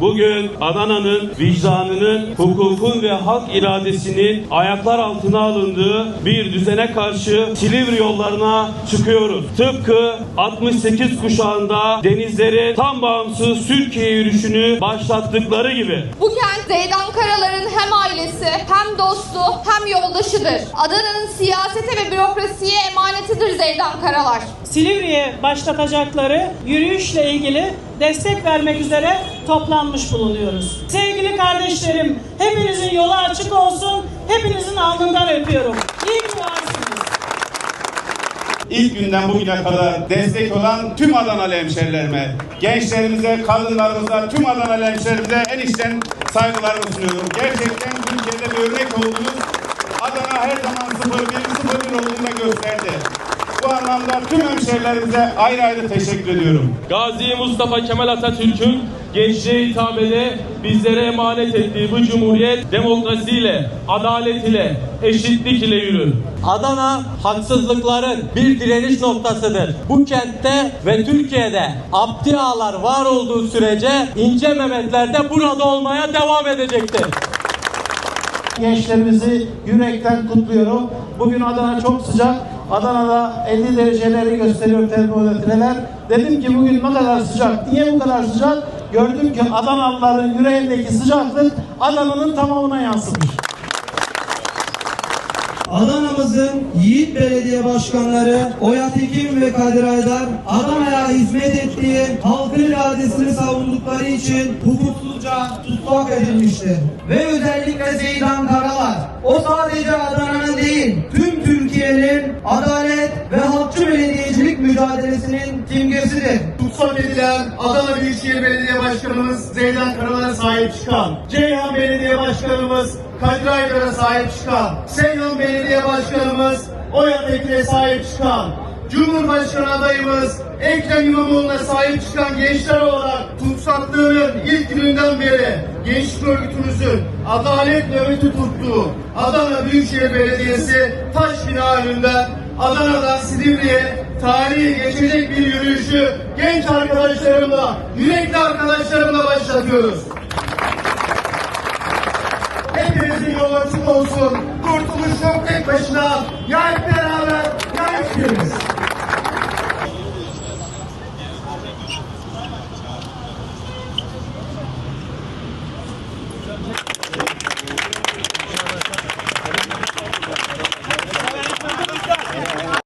bugün Adana'nın vicdanının, hukukun ve halk iradesinin ayaklar altına alındığı bir düzene karşı Silivri yollarına çıkıyoruz. Tıpkı 68 kuşağında denizlerin tam bağımsız Türkiye yürüyüşünü başlattıkları gibi. Bu kent Zeydan Karalar'ın hem ailesi, hem dostu, hem yoldaşıdır. Adana'nın siyasete ve bürokrasiye emanetidir Zeydan Karalar. Silivri'ye başlatacakları yürüyüşle ilgili destek vermek üzere toplanmış bulunuyoruz. Sevgili kardeşlerim, hepinizin yolu açık olsun, hepinizin alnından öpüyorum. İyi ki varsınız. İlk günden bugüne kadar destek olan tüm Adanalı hemşerilerime, gençlerimize, kadınlarımıza, tüm Adanalı hemşerimize en içten saygılarımı sunuyorum. Gerçekten Türkiye'de bir örnek oldunuz. Anlamda tüm hemşerilerimize ayrı ayrı teşekkür ediyorum. Gazi Mustafa Kemal Atatürk'ün gençliğe hitabede bizlere emanet ettiği bu cumhuriyet demokrasiyle, adalet ile, eşitlik ile yürür. Adana haksızlıkların bir direniş noktasıdır. Bu kentte ve Türkiye'de Abdi Ağalar var olduğu sürece ince Mehmetler de burada olmaya devam edecektir. gençlerimizi yürekten kutluyorum. Bugün Adana çok sıcak. Adana'da 50 dereceleri gösteriyor termometreler. Dedim ki bugün ne kadar sıcak? Niye bu kadar sıcak? Gördüm ki Adanalıların yüreğindeki sıcaklık Adana'nın tamamına yansımış. Adana'mızın yiğit belediye başkanları Oya Tekin ve Kadir Aydar Adana'ya hizmet ettiği halkın iradesini savundukları için hukuksuzca tutsak edilmiştir. Ve özellikle Zeydan Karalar o sadece Adana'nın değil tüm mücadelesinin timgesidir. Tutsak edilen Adana Büyükşehir Belediye Başkanımız Zeydan Karalar'a sahip çıkan, Ceyhan Belediye Başkanımız Kadir Aydar'a sahip çıkan, Seyhan Belediye Başkanımız Oya Tekin'e sahip çıkan, Cumhurbaşkanı adayımız Ekrem İmamoğlu'na sahip çıkan gençler olarak tutsaklığının ilk gününden beri gençlik örgütümüzün adalet nöbeti tuttuğu Adana Büyükşehir Belediyesi taş bina önünden Adana'dan Silivri'ye tarihi geçecek bir yürüyüşü genç arkadaşlarımla, yürekli arkadaşlarımla başlatıyoruz. Hepinizin yolu açık olsun. Kurtuluş yok tek başına. Ya hep beraber, ya hiçbirimiz.